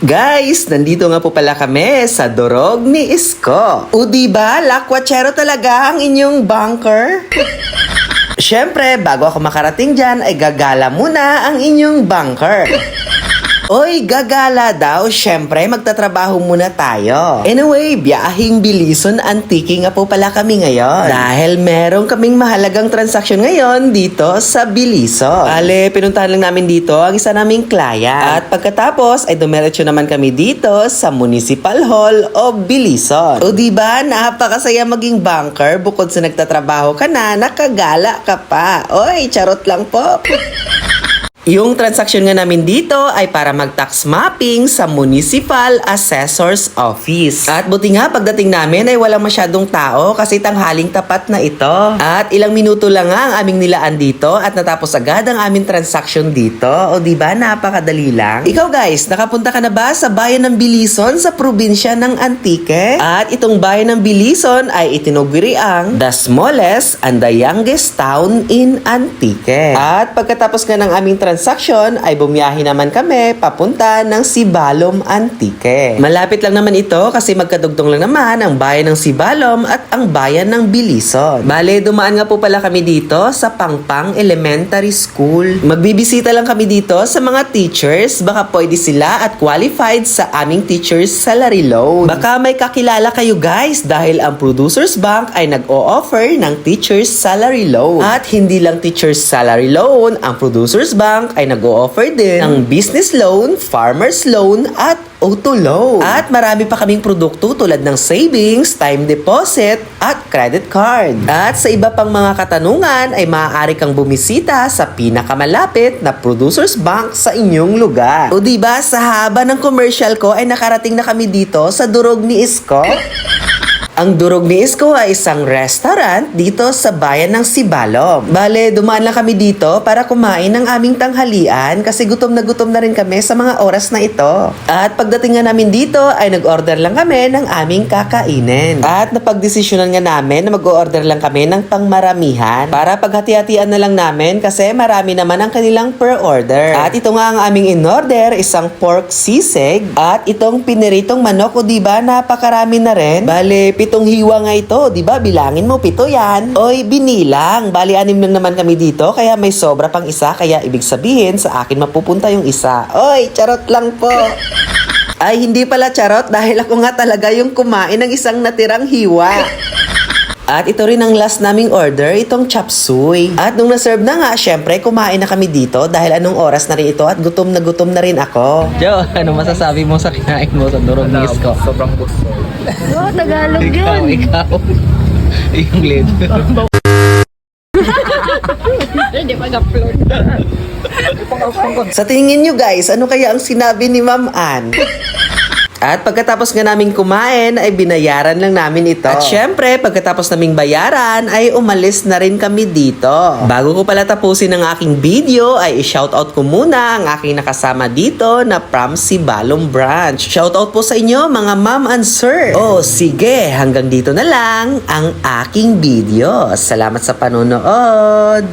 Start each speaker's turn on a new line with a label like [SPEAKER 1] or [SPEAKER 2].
[SPEAKER 1] Guys, nandito nga po pala kami sa Dorog ni Isko. O diba, lakwachero talaga ang inyong bunker? Siyempre, bago ako makarating dyan, ay gagala muna ang inyong bunker. Oy, gagala daw. Siyempre, magtatrabaho muna tayo. Anyway, biyahing Bilison Antique nga po pala kami ngayon. Dahil meron kaming mahalagang transaksyon ngayon dito sa Bilison. Ale, pinuntahan lang namin dito ang isa naming client. At pagkatapos, ay dumiretso naman kami dito sa Municipal Hall of Bilison. O diba, napakasaya maging banker bukod sa nagtatrabaho ka na, nakagala ka pa. Oy, charot lang po. Yung transaksyon nga namin dito ay para mag-tax mapping sa Municipal Assessor's Office. At buti nga pagdating namin ay walang masyadong tao kasi tanghaling tapat na ito. At ilang minuto lang nga ang aming nilaan dito at natapos agad ang aming transaksyon dito. O di ba napakadali lang? Ikaw guys, nakapunta ka na ba sa bayan ng Bilison sa probinsya ng Antique? At itong bayan ng Bilison ay itinuguri ang the smallest and the youngest town in Antique. At pagkatapos nga ng aming transaksyon ay bumiyahe naman kami papunta ng Sibalom Antique. Malapit lang naman ito kasi magkadugtong lang naman ang bayan ng Sibalom at ang bayan ng Bilison. Bale, dumaan nga po pala kami dito sa Pangpang Elementary School. Magbibisita lang kami dito sa mga teachers. Baka pwede sila at qualified sa aming teachers salary loan. Baka may kakilala kayo guys dahil ang Producers Bank ay nag-o-offer ng teachers salary loan. At hindi lang teachers salary loan, ang Producers Bank ay nag-o-offer din ng business loan, farmers loan at auto loan. At marami pa kaming produkto tulad ng savings, time deposit, at credit card. At sa iba pang mga katanungan ay maaari kang bumisita sa pinakamalapit na Producers Bank sa inyong lugar. O diba, sa haba ng commercial ko ay nakarating na kami dito sa Durog ni Isko. Ang Durog ni Isko ay isang restaurant dito sa bayan ng Sibalom. Bale, dumaan lang kami dito para kumain ng aming tanghalian kasi gutom na gutom na rin kami sa mga oras na ito. At pagdating nga namin dito ay nag-order lang kami ng aming kakainin. At napagdesisyonan nga namin na mag-order lang kami ng pangmaramihan para paghati-hatian na lang namin kasi marami naman ang kanilang per order. At ito nga ang aming in-order, isang pork sisig at itong piniritong manok o diba napakarami na rin. Bale, pitong hiwa nga ito, di ba? Bilangin mo, pito yan. Oy, binilang. Bali, anim lang naman kami dito, kaya may sobra pang isa, kaya ibig sabihin, sa akin mapupunta yung isa. Oy, charot lang po. Ay, hindi pala charot dahil ako nga talaga yung kumain ng isang natirang hiwa. At ito rin ang last naming order, itong chop suey. At nung na-serve na nga, syempre kumain na kami dito dahil anong oras na rin ito at gutom na gutom na rin ako.
[SPEAKER 2] Joe, ano masasabi mo sa kinain mo sa Durog ni Isko?
[SPEAKER 3] Sobrang gusto.
[SPEAKER 4] Oo, Tagalog
[SPEAKER 2] Ikaw,
[SPEAKER 4] yun.
[SPEAKER 2] ikaw. Yung lead.
[SPEAKER 4] Hindi pa upload
[SPEAKER 1] Sa tingin nyo guys, ano kaya ang sinabi ni Ma'am Ann? At pagkatapos nga namin kumain, ay binayaran lang namin ito. At syempre, pagkatapos naming bayaran, ay umalis na rin kami dito. Bago ko pala tapusin ang aking video, ay i-shoutout ko muna ang aking nakasama dito na from Sibalom Branch. Shoutout po sa inyo mga ma'am and sir. Oh, sige, hanggang dito na lang ang aking video. Salamat sa panonood.